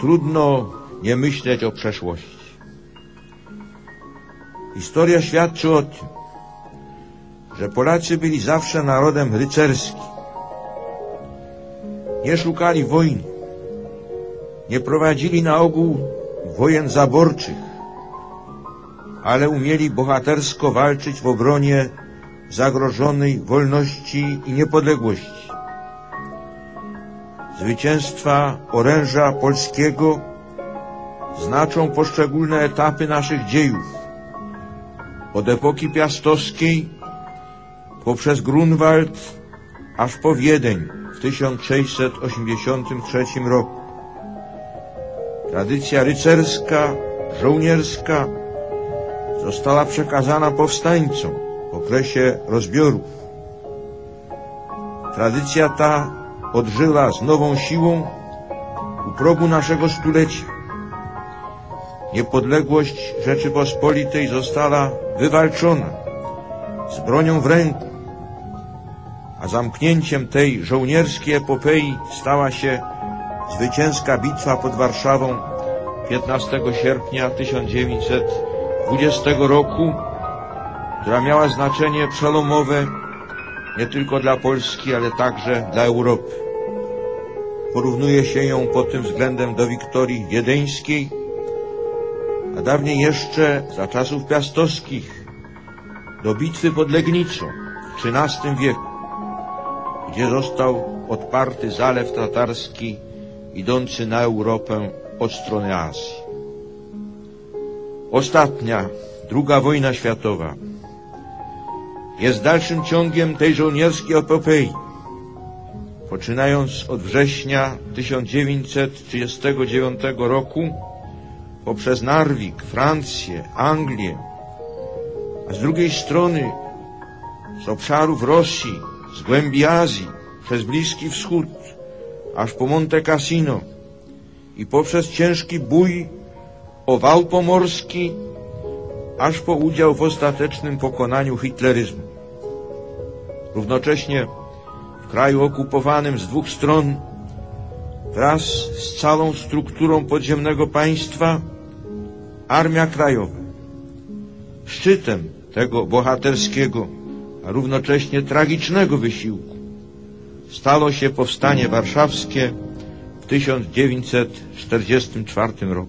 trudno nie myśleć o przeszłości. Historia świadczy o tym, że Polacy byli zawsze narodem rycerskim. Nie szukali wojny, nie prowadzili na ogół wojen zaborczych, ale umieli bohatersko walczyć w obronie zagrożonej wolności i niepodległości. Zwycięstwa oręża polskiego znaczą poszczególne etapy naszych dziejów. Od epoki piastowskiej poprzez Grunwald aż po Wiedeń w 1683 roku. Tradycja rycerska, żołnierska została przekazana powstańcom w okresie rozbiorów. Tradycja ta odżyła z nową siłą u progu naszego stulecia. Niepodległość Rzeczypospolitej została wywalczona z bronią w ręku, a zamknięciem tej żołnierskiej epopei stała się zwycięska bitwa pod Warszawą 15 sierpnia 1920 roku, która miała znaczenie przelomowe nie tylko dla Polski, ale także dla Europy. Porównuje się ją pod tym względem do Wiktorii Wiedeńskiej, a dawniej jeszcze za czasów piastowskich do bitwy pod Legnicą w XIII wieku, gdzie został odparty zalew tatarski idący na Europę od strony Azji. Ostatnia, druga wojna światowa jest dalszym ciągiem tej żołnierskiej epopei. Poczynając od września 1939 roku poprzez Narwik, Francję, Anglię, a z drugiej strony z obszarów Rosji, z głębi Azji, przez Bliski Wschód, aż po Monte Cassino i poprzez ciężki bój o wał pomorski, aż po udział w ostatecznym pokonaniu hitleryzmu. Równocześnie kraju okupowanym z dwóch stron wraz z całą strukturą podziemnego państwa Armia Krajowa. Szczytem tego bohaterskiego, a równocześnie tragicznego wysiłku stało się powstanie warszawskie w 1944 roku.